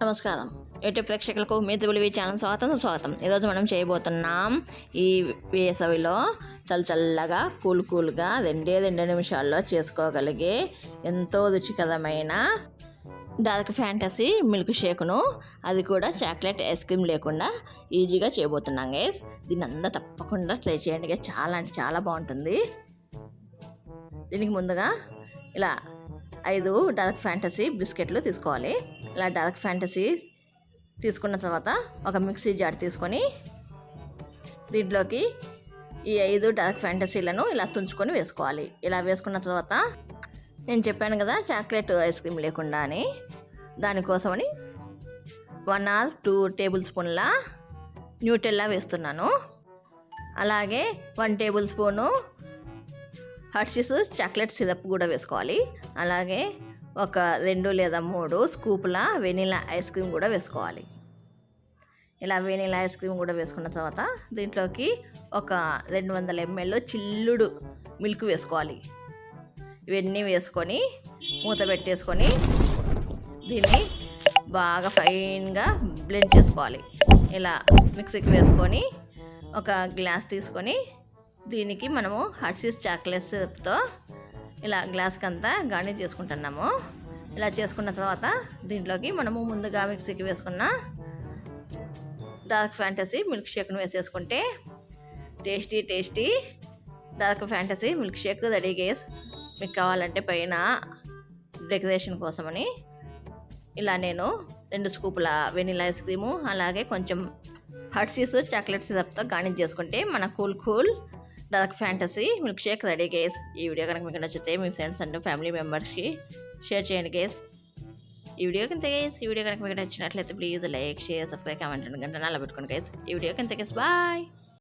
నమస్కారం. యూట్యూబ్ ప్రేక్షకులకు మీ త్రిబులివి ఛానల్ స్వాగతం స్వాగతం ఈరోజు మనం చేయబోతున్నాం ఈ వేసవిలో చల్ల చల్లగా కూల్ కూల్గా రెండే రెండు నిమిషాల్లో చేసుకోగలిగే ఎంతో రుచికరమైన డార్క్ ఫ్యాంటసీ మిల్క్ షేక్ను. అది కూడా చాక్లెట్ ఐస్ క్రీమ్ లేకుండా ఈజీగా చేయబోతున్నాం గైస్. దీన్ని అంతా తప్పకుండా ట్రై చేయండి చాలా అంటే చాలా బాగుంటుంది. దీనికి ముందుగా ఇలా ఐదు డార్క్ ఫ్యాంటసీ బిస్కెట్లు తీసుకోవాలి. ఇలా డార్క్ ఫ్యాంటసీ తీసుకున్న తర్వాత ఒక మిక్సీ జార్ తీసుకొని దీంట్లోకి ఈ ఐదు డార్క్ ఫ్యాంటసీలను ఇలా తుంచుకొని వేసుకోవాలి. ఇలా వేసుకున్న తర్వాత నేను చెప్పాను కదా చాక్లెట్ ఐస్ క్రీమ్ లేకుండా అని. దానికోసమని వన్ ఆర్ టూ టేబుల్ స్పూన్ల న్యూటెల్లా వేస్తున్నాను. అలాగే one tablespoon Hershey's chocolate syrup కూడా వేసుకోవాలి. అలాగే ఒక రెండు లేదా మూడు స్కూపుల వెనీలా ఐస్ క్రీమ్ కూడా వేసుకోవాలి. ఇలా వెనీలా ఐస్ క్రీమ్ కూడా వేసుకున్న తర్వాత దీంట్లోకి ఒక రెండు వందల ఎంఎల్ చిల్లుడు మిల్క్ వేసుకోవాలి. ఇవన్నీ వేసుకొని మూత పెట్టేసుకొని దీన్ని బాగా ఫైన్గా బ్లెండ్ చేసుకోవాలి. ఇలా మిక్సీకి వేసుకొని ఒక గ్లాస్ తీసుకొని దీనికి మనము హర్షీస్ చాక్లెట్స్తో ఇలా గ్లాస్కి అంతా గార్నిష్ చేసుకుంటున్నాము. ఇలా చేసుకున్న తర్వాత దీంట్లోకి మనము ముందుగా మిక్సీకి వేసుకున్న డార్క్ ఫ్యాంటసీ మిల్క్ షేక్ను వేసేసుకుంటే tasty tasty dark fantasy milkshake ready guys. మీకు కావాలంటే పైన డెకరేషన్ కోసమని ఇలా నేను రెండు స్కూపుల వెనీలా ఐస్ క్రీము అలాగే కొంచెం హర్షీస్ చాక్లెట్ సిరప్తో గార్నిష్ చేసుకుంటే మన cool cool dark fantasy milkshake ready guys ఈ వీడియో కనుక మీకు నచ్చితే మీ ఫ్రెండ్స్ అండ్ ఫ్యామిలీ మెంబర్స్కి షేర్ చేయండి గేస్ ఈ వీడియో కింద గేస్ ఈ వీడియో కనుక మీకు నచ్చినట్లయితే please like share subscribe comment and గంట అలా పెట్టుకోండి గేస్ ఈ వీడియో కింద గేస్ బాయ్